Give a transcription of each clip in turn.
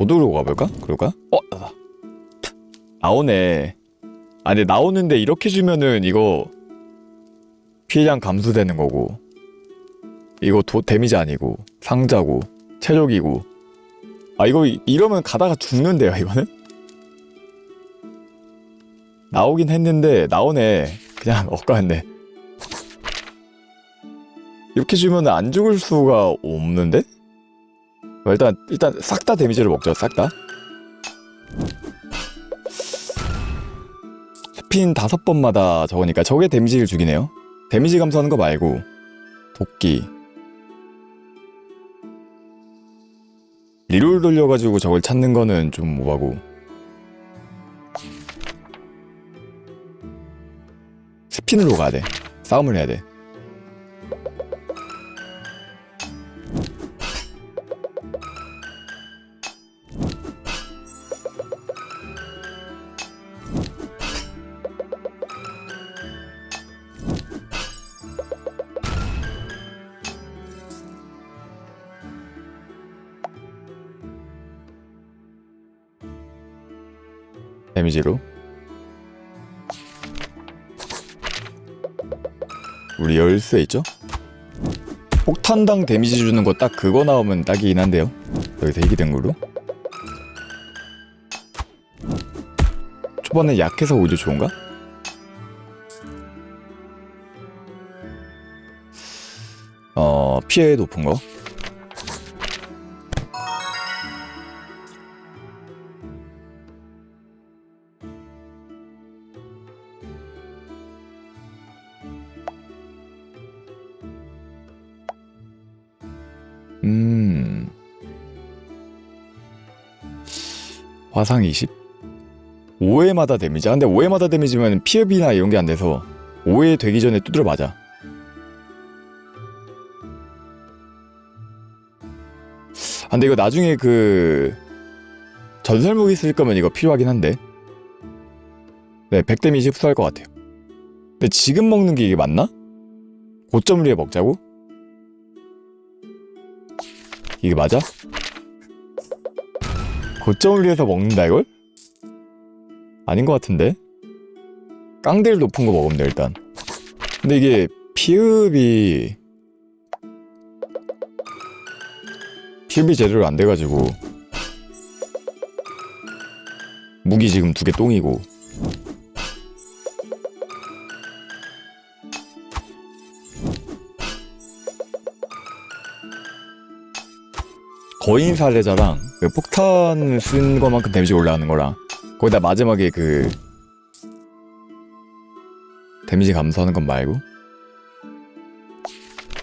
보도로 가볼까? 그럴까? 어 나오네. 아 근데 나오는데 이렇게 주면은 이거 피해량 감소되는 거고. 이거 도 데미지 아니고 상자고 체력이고. 아 이거 이- 이러면 가다가 죽는데요 이거는? 나오긴 했는데 나오네. 그냥 엇가했네. 이렇게 주면 안 죽을 수가 없는데? 어, 일단 일단 싹 다 데미지를 먹죠 싹 다. 스핀 다섯 번마다 저거니까 저게 데미지를 주기네요. 데미지 감소하는 거 말고 도끼. 리롤 돌려가지고 저걸 찾는 거는 좀 뭐하고. 스핀으로 가야 돼. 싸움을 해야 돼 데미지로 우리 열쇠 있죠? 폭탄당 데미지 주는 거 딱 그거 나오면 딱이긴 한데요 여기서 희귀된 걸로 초반에 약해서 오히려 좋은가? 어 피해 높은 거 화상 20? 5회마다 데미지. 아, 근데 5회마다 데미지면 피흡이나 이런 게 안 돼서 5회 되기 전에 두드려 맞아. 아, 근데 이거 나중에 그 전설 무기 쓸 거면 이거 필요하긴 한데. 네, 100 데미지 흡수할 것 같아요. 근데 지금 먹는 게 이게 맞나? 고점을 위해 먹자고? 이게 맞아? 고점을 위해서 먹는다 이걸? 아닌 것 같은데? 깡들 높은 거 먹으면 돼 일단 근데 이게 피흡이 피흡이 제대로 안 돼가지고 무기 지금 두 개 똥이고 거인 살해자랑 그 폭탄 쓴 것만큼 데미지 올라가는 거랑 거기다 마지막에 그 데미지 감소하는 건 말고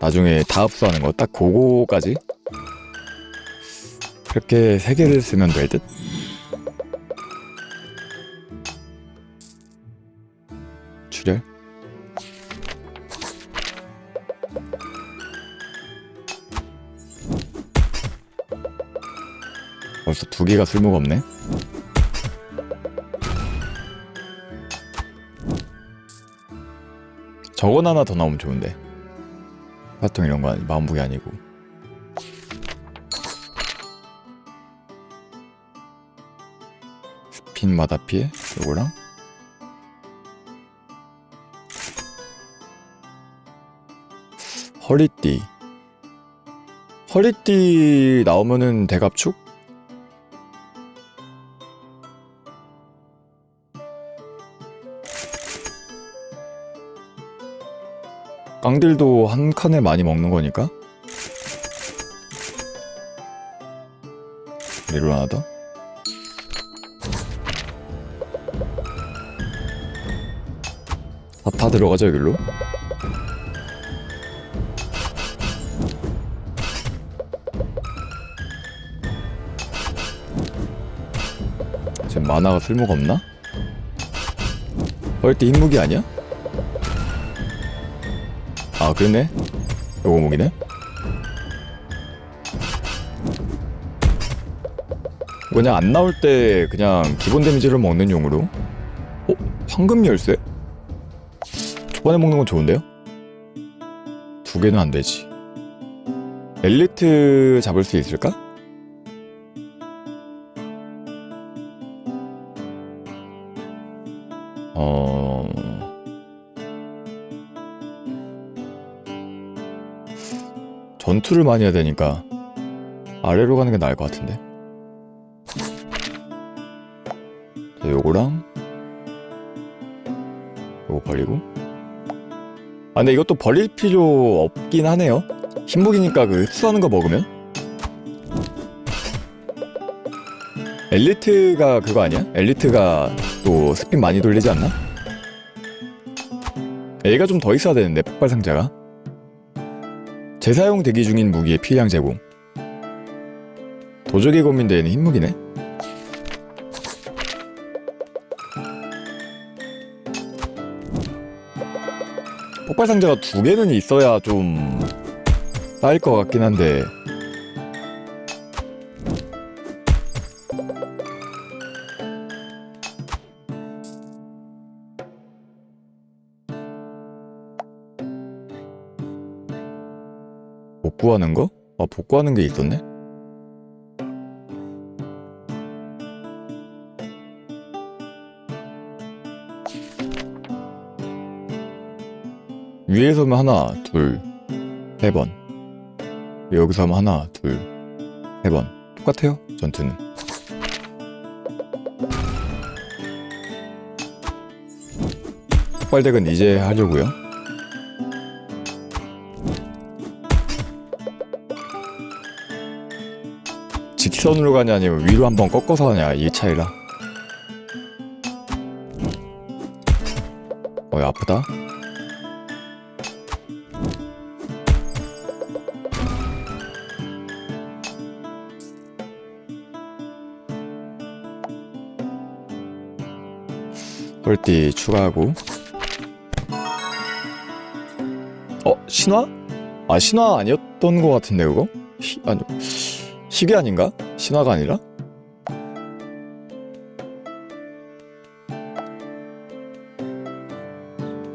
나중에 다 흡수하는 거 딱 그거까지 그렇게 세 개를 쓰면 될 듯? 벌써 두 개가 쓸모가 없네. 저건 하나 더 나오면 좋은데. 화통 이런 거 아니, 마음무게 아니고. 스핀 마다 피해? 요거랑 허리띠 허리띠 나오면은 대갑축? 깡들도 한 칸에 많이 먹는 거니까 리로 하나 더 다, 다 들어가죠 여기로 지금 만화가 쓸모가 없나? 헐때 흰무기 아니야? 아 그러네 요거 공이네 그냥 안 나올 때 그냥 기본 데미지를 먹는 용으로 어? 황금 열쇠? 초반에 먹는 건 좋은데요? 두 개는 안 되지 엘리트 잡을 수 있을까? 어... 전투를 많이 해야 되니까 아래로 가는 게 나을 것 같은데. 자, 요거랑 요거 버리고. 아 근데 이것도 버릴 필요 없긴 하네요. 흰복이니까 그 흡수하는 거 먹으면. 엘리트가 그거 아니야? 엘리트가 또 스핀 많이 돌리지 않나? 얘가 좀 더 있어야 되는데 폭발 상자가 재사용 대기 중인 무기의 피해량 제공. 도적의 고민대에는 흰무기네? 폭발 상자가 두 개는 있어야 좀 쌓일 것 같긴 한데 복구하는 거? 아 복구하는 게 있었네? 위에서 하면 하나, 둘, 세 번. 여기서 하면 하나, 둘, 세 번. 똑같아요, 전투는. 폭발덱은 이제 하려고요. 직선으로 가냐 아니면 위로 한번 꺾어서 가냐 이 차이라. 어이 아프다. 홀띠 추가하고 어? 신화? 아 신화 아니었던 것 같은데 그거? 희, 아니 희귀 아닌가? 신화가 아니라?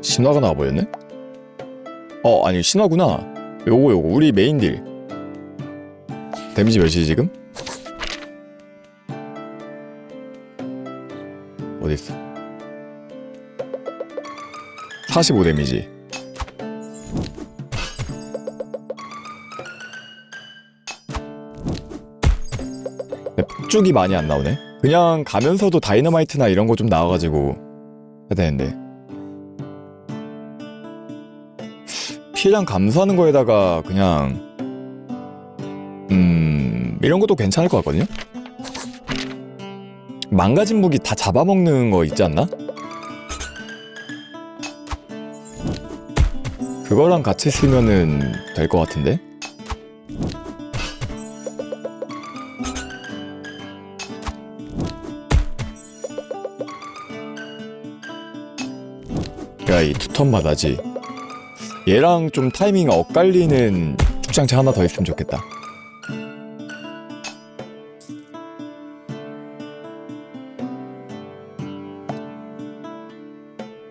신화가 나와버렸네? 어 아니 신화구나 요거 요거 우리 메인 딜 데미지 몇이지 지금? 어딨어 45 데미지 네, 폭죽이 많이 안 나오네. 그냥 가면서도 다이너마이트나 이런 거 좀 나와가지고 해야 되는데. 피해량 감소하는 거에다가 그냥 음 이런 것도 괜찮을 것 같거든요. 망가진 무기 다 잡아먹는 거 있지 않나? 그거랑 같이 쓰면은 될 것 같은데. 투턴마다지. 얘랑 좀 타이밍 엇갈리는 축장체 하나 더 있으면 좋겠다.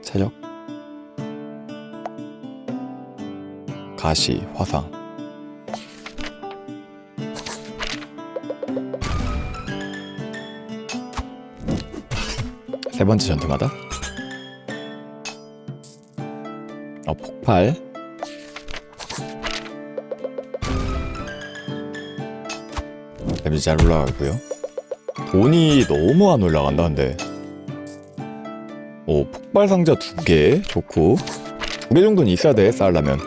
체력. 가시, 화상. 세 번째 전투마다. 어, 폭발. 데미지 잘 올라가고요. 돈이 너무 안 올라간다, 근데. 오, 폭발 상자 두 개. 좋고. 두 개 정도는 있어야 돼, 쌓으려면.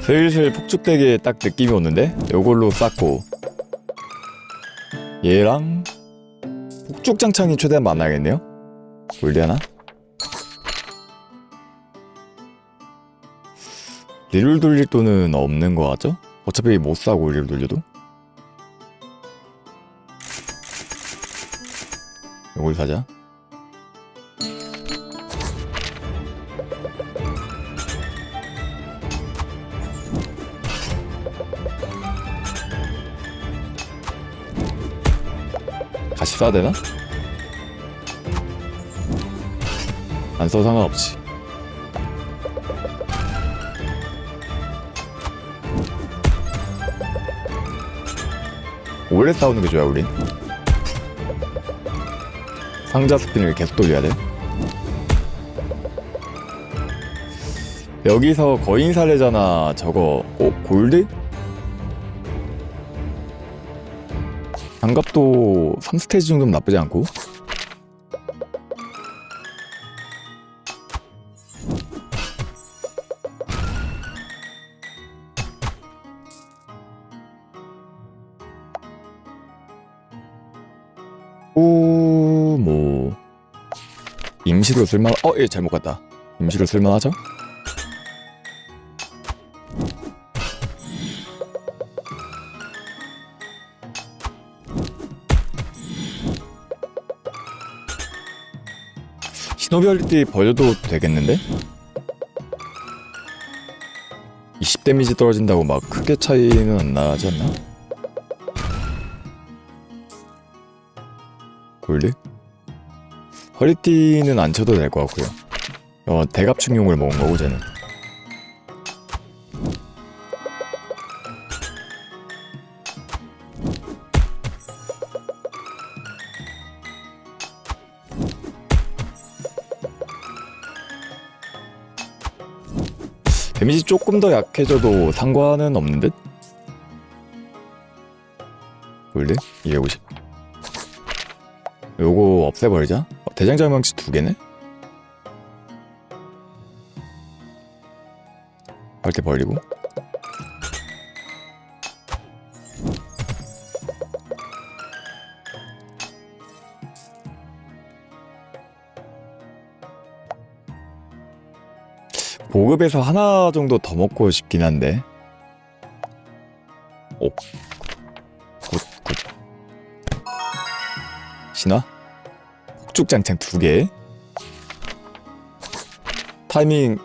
슬슬 폭죽되게 딱 느낌이 오는데? 요걸로 쌓고. 얘랑 폭죽 장창이 최대한 많아야겠네요. 하나? 리를 돌릴 돈은 없는 거 같죠? 어차피 못 사고 리를 돌려도 이걸 사자 같이 써야 되나? 안 써도 상관없지. 오래 싸우는 게 좋아, 우린. 상자 스핀을 계속 돌려야 돼. 여기서 거인 사례잖아. 저거 어, 골드? 장갑도 3스테이지 정도면 나쁘지 않고. 임시로 쓸만. 어, 예, 잘못 갔다. 임시로 쓸만하죠? 신호별띠 버려도 되겠는데? 20 데미지 떨어진다고 막 크게 차이는 안 나지 않나? 골드? 허리띠는 안 쳐도 될 것 같고요. 어, 대갑충용을 먹은 거고 쟤는. 데미지 조금 더 약해져도 상관은 없는 듯? 골드? 250. 요거 없애버리자. 어, 대장장 망치 두 개네? 할때 벌리고. 보급에서 하나 정도 더 먹고 싶긴 한데. 폭죽장창 두 개. 타이밍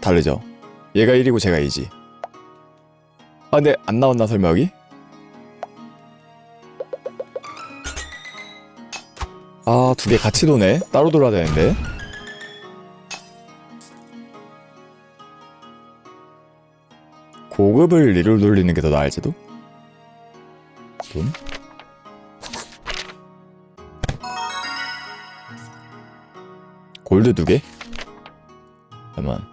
다르죠? 얘가 1이고 제가 2지. 아, 근데 안 나왔나 설마 여기? 아, 두 개 같이 도네. 따로 돌아야 되는데. 고급을 리를 돌리는 게 더 나을지도? 돈? 골드 두 개? 잠깐만.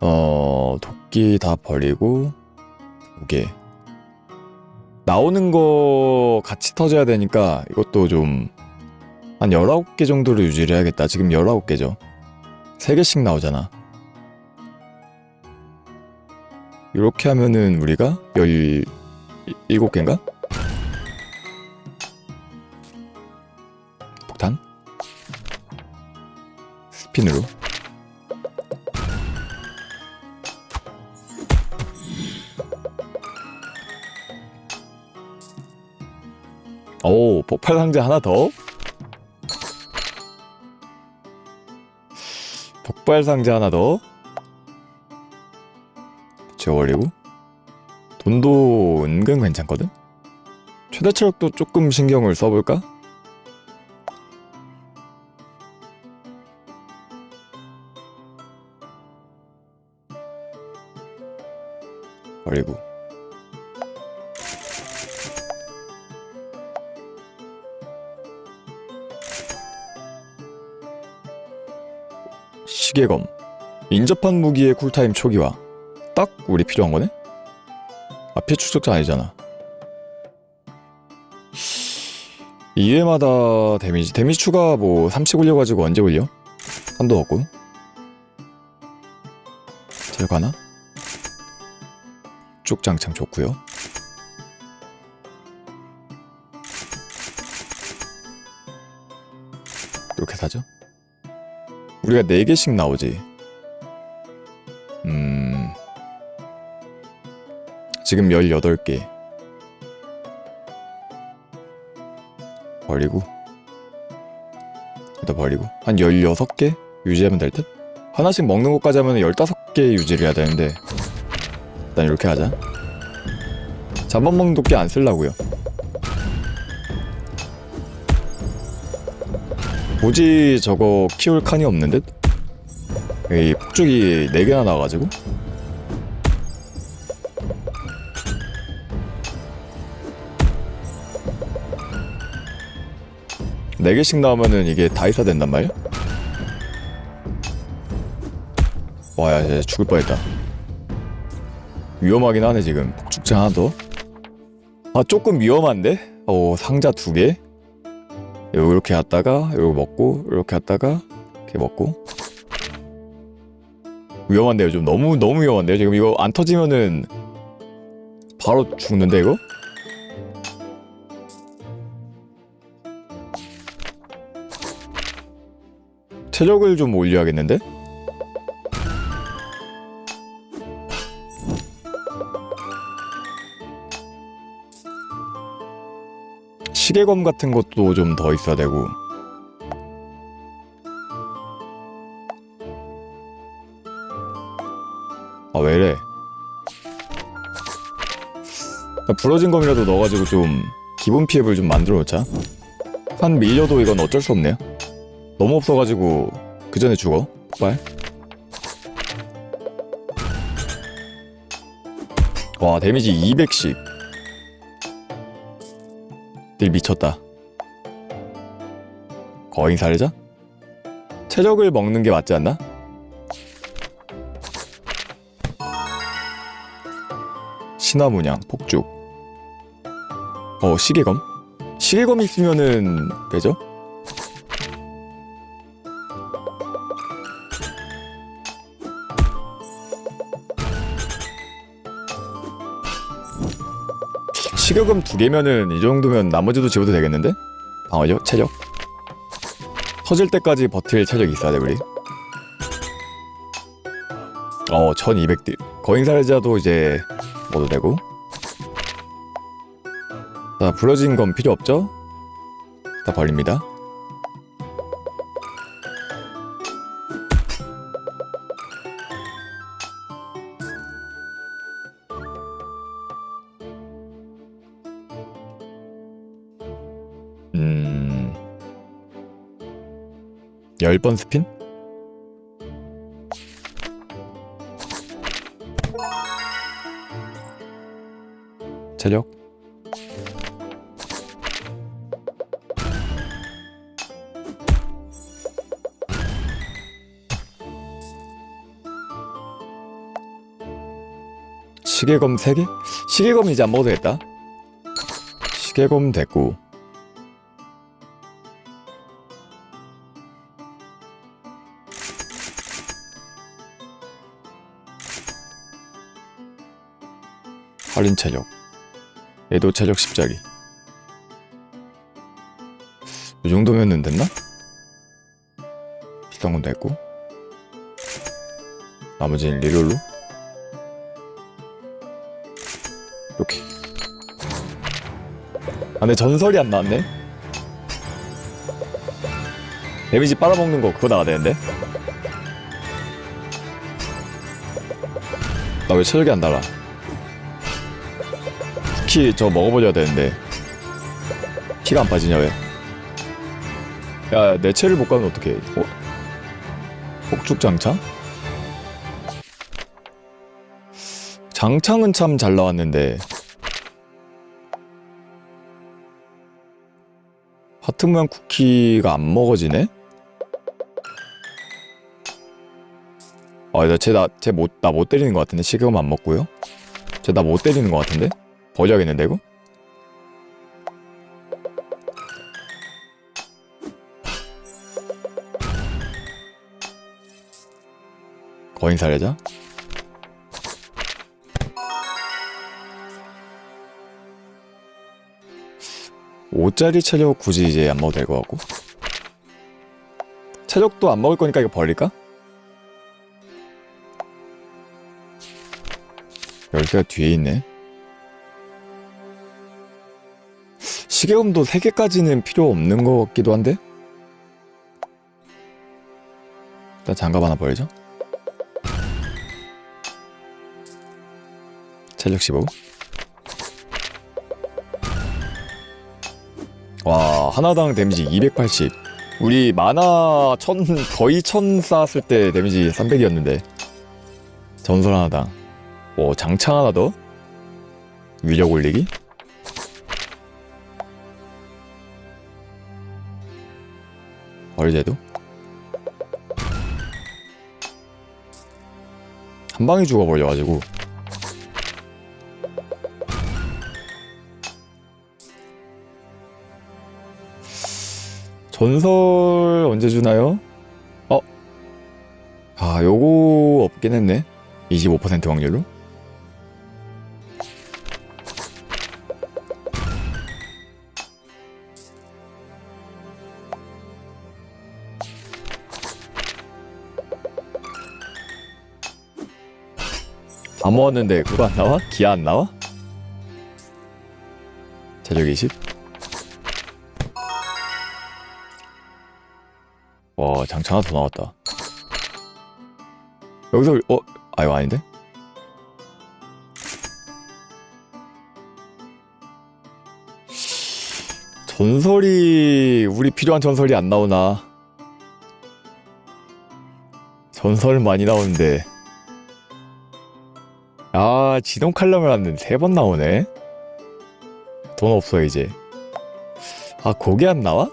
어, 도끼 다 버리고 두 개. 나오는 거 같이 터져야 되니까 이것도 좀 한 19개 정도로 유지를 해야겠다. 지금 19개죠. 3개씩 나오잖아. 이렇게 하면은 우리가 17개인가? 스핀으로 오 폭발 상자 하나 더? 폭발 상자 하나 더? 지워버리고 돈도 은근 괜찮거든? 최대 체력도 조금 신경을 써볼까? 버리고 시계검 인접한 무기의 쿨타임 초기화 딱 우리 필요한 거네? 아 피해 축적자 아니잖아 2회마다 데미지 데미지 추가 뭐30 올려가지고 언제 올려? 3도 없고 잘 가나? 쭉장창 좋고요. 이렇게 사죠? 우리가 4개씩 나오지. 음... 지금 18개. 버리고. 일단 버리고. 한 16개 유지하면 될 듯? 하나씩 먹는 것까지 하면 15개 유지를 해야 되는데 일단 이렇게 하자 잡아먹는 도끼 안 쓸라고요 굳이 저거 키울 칸이 없는 듯? 이 폭죽이 4개나 나와가지고 4개씩 나오면은 이게 다 있어야 된단 말이야? 와, 야, 야, 죽을 뻔했다. 위험하긴 하네, 지금. 폭죽장 하나 더. 아, 조금 위험한데? 오, 상자 두 개. 요렇게 갔다가, 요거 먹고, 요렇게 갔다가, 이렇게 먹고. 위험한데요, 좀 너무, 너무 위험한데요? 지금 이거 안 터지면은 바로 죽는데, 이거? 체력을 좀 올려야겠는데? 시계검 같은 것도 좀 더 있어야 되고. 아 왜래? 부러진 검이라도 넣어가지고 좀 기본 피해를 좀 만들어 놓자. 한 밀려도 이건 어쩔 수 없네요. 너무 없어가지고 그 전에 죽어. 폭발 와 데미지 200씩 딜 미쳤다 거인 살해자? 체력을 먹는 게 맞지 않나? 신화문양 폭죽 어 시계검? 시계검 있으면은 되죠? 시계검 두 개면은 이 정도면 나머지도 지워도 되겠는데? 방어력, 체력? 터질 때까지 버틸 체력이 있어야 돼 우리. 어 1200딜. 거인살자도 이제 먹어도 되고. 자 부러진 건 필요 없죠? 다 버립니다 음... 10번 스핀? 체력? 시계검 3개? 시계검 이제 안 먹어도 되겠다 시계검 됐고 할인 체력. 애도 체력 십자기. 이 정도면 은 됐나? 비싼 건 됐고. 나머지는 리롤로? 이렇게. 아 근데 전설이 안 나왔네? 데미지 빨아먹는 거 그거 나와야 되는데? 나 왜 체력이 안 달아 쿠키 저 먹어버려야 되는데 피가 안 빠지냐 왜? 야, 내 채를 못 가면 어떡해? 어? 폭죽 장창? 장창은 참 잘 나왔는데 하트 모양 쿠키가 안 먹어지네? 아, 나쟤나쟤못나 못 때리는 것 같은데 시계금 안 먹고요. 쟤 나 못 때리는 것 같은데? 버려야겠는데 이거? 거인 살해자? 오짜리 체력 굳이 이제 안 먹어도 될 것 같고 체력도 안 먹을 거니까 이거 버릴까? 열쇠가 뒤에 있네 시계검도 3개까지는 필요 없는 것 같기도 한데? 일단 장갑 하나 버리죠 체력 15 와, 하나당 데미지 280. 우리 마나 천, 거의 천 쌓았을 때 데미지 300이었는데. 전설 하나당. 오, 장창 하나 더? 위력 올리기? 벌제도 한 방에 죽어버려가지고 전설 언제 주나요? 어? 아 요거 없긴 했네 25% 확률로 다 모았는데 그거 안 나와? 기아 안 나와? 재력 20? 와 장창 하나 더 나왔다 여기서 어? 아 이거 아닌데? 전설이 우리 필요한 전설이 안 나오나 전설 많이 나오는데 아 지동 칼럼을 왔는데 세번 나오네. 돈 없어 이제. 아 거기 안 나와?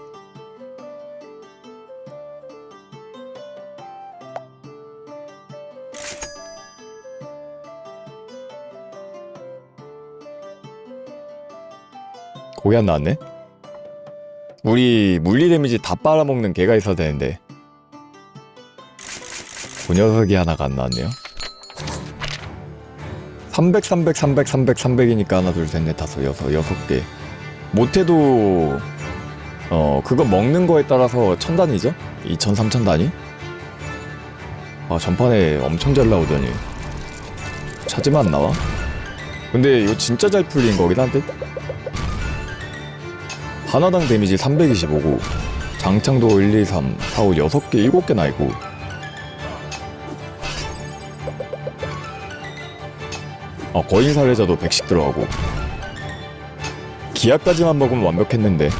거기 안 나왔네? 우리 물리 데미지 다 빨아먹는 개가 있어야 되는데. 그 녀석이 하나가 안 나왔네요 300, 300, 300, 300, 300이니까 하나, 둘, 셋, 넷, 다섯, 여섯, 여섯 개. 못해도 어 그거 먹는 거에 따라서 천 단위죠? 2천, 3천 단위? 아 전판에 엄청 잘 나오더니 찾으면 안 나와? 근데 이거 진짜 잘 풀린 거긴 한데 하나당 데미지 325고 장창도 1, 2, 3, 4, 5, 6개, 7개나 있고 어, 거인 살해자도 100씩 들어가고. 기아까지만 먹으면 완벽했는데.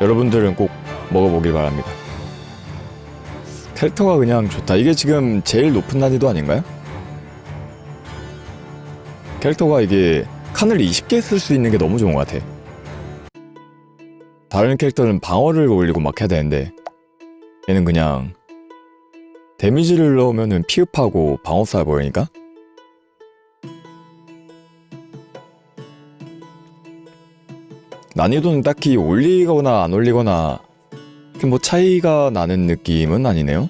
여러분들은 꼭 먹어보길 바랍니다. 캐릭터가 그냥 좋다. 이게 지금 제일 높은 난이도 아닌가요? 캐릭터가 이게 칸을 20개 쓸 수 있는 게 너무 좋은 것 같아. 다른 캐릭터는 방어를 올리고 막 해야 되는데 얘는 그냥 데미지를 넣으면은 피흡하고 방어 쏴버리니까? 난이도는 딱히 올리거나 안 올리거나 이렇게 뭐 차이가 나는 느낌은 아니네요